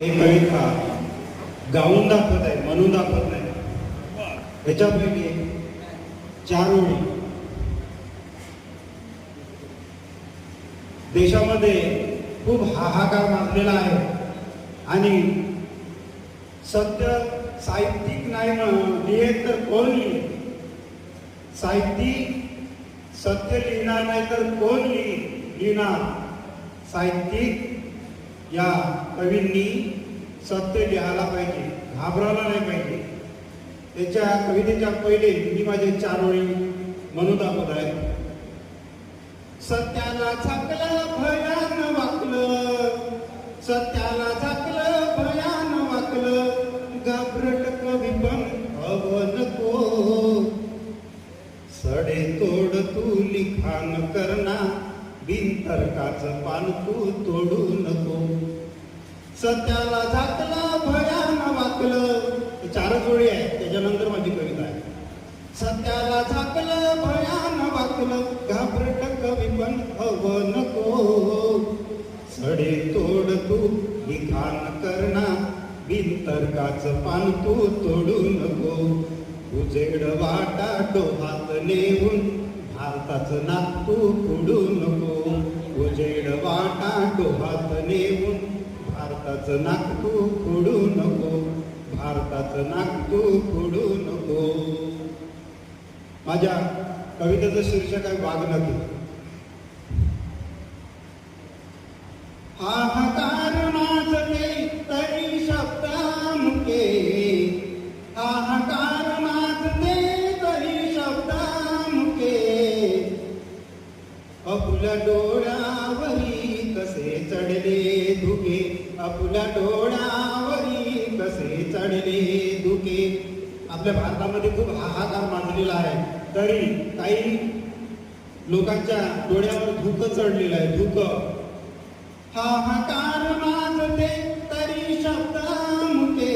हे कविता गाऊन दाखवत आहे म्हणून दाखवत नाही. ह्याच्यापैकी चार ओळी. देशामध्ये खूप हाहाकार माजलेला आहे. आणि सत्य साहित्यिक नाही म्हणून लिहित तर कोण लिहि साहित्यिक सत्य लिहिणार नाही तर कोण लिहि लिहिणार साहित्यिक या कवींनी सत्य लिहायला पाहिजे घाबरायला नाही पाहिजे. त्याच्या कवितेच्या पहिले मी माझे चार ओळी म्हणून दाखवत आहे. सत्याला झाकलं भयान वाकलं. सत्याला झाकलं भयान वाकलं. घाबरट कवी पण हवं नको. सडे तोड तू लिखाण करणार. बिनतर्काचं पान तू तोडू नको. सत्याला झाकला भयान वाकलं. चारच ओळी आहे त्याच्यानंतर माझी कविता आहे. सत्याला झाकलं भयान वाकलं. घाबरट कवी पण हवं नको. सडे तोड तू लिखाण करणा. बिनतर्काचं पान तू तोडू नको. उजेड वाटा डोहात नेऊन भारताचं नाक तू फोडू नको. उजेड वाटा डोहात नेऊन भारताचं नाक तू फोडू नको. भारताचं नाक तू फोडू नको. माझ्या कवितेचं शीर्षक आहे वागणं हा हा अपुल्या डोळ्यावरी कसे चढले धुके? अपुल्या डोळ्यावरी कसे चढले धुके? आपल्या भारतामध्ये खूप हाहाकार माजलेला आहे. तरी काही लोकांच्या डोळ्यावर धुक चढलेलं आहे धुक. हाहाकार माजते तरी शब्दामुके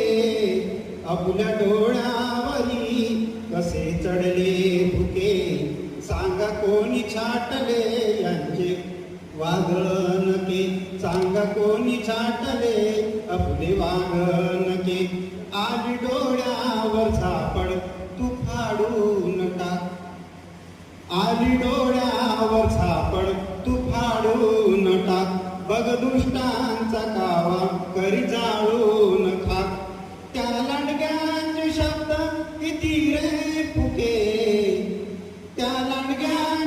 आपल्या डोळ्यावरी कसे चढले भुके सांगा कोणी छाटले यांचे? वागण के सांगा कोणी छाटले आपले वागण के आज डोळ्यावर सापड तू फाडू नका. आली डोळ्यावर सापड तू फाडू नका. बघ दुष्टांचा कावा करी जाळू नका. त्या लांडग्यांचे शब्द किती रे फुके. Galarga.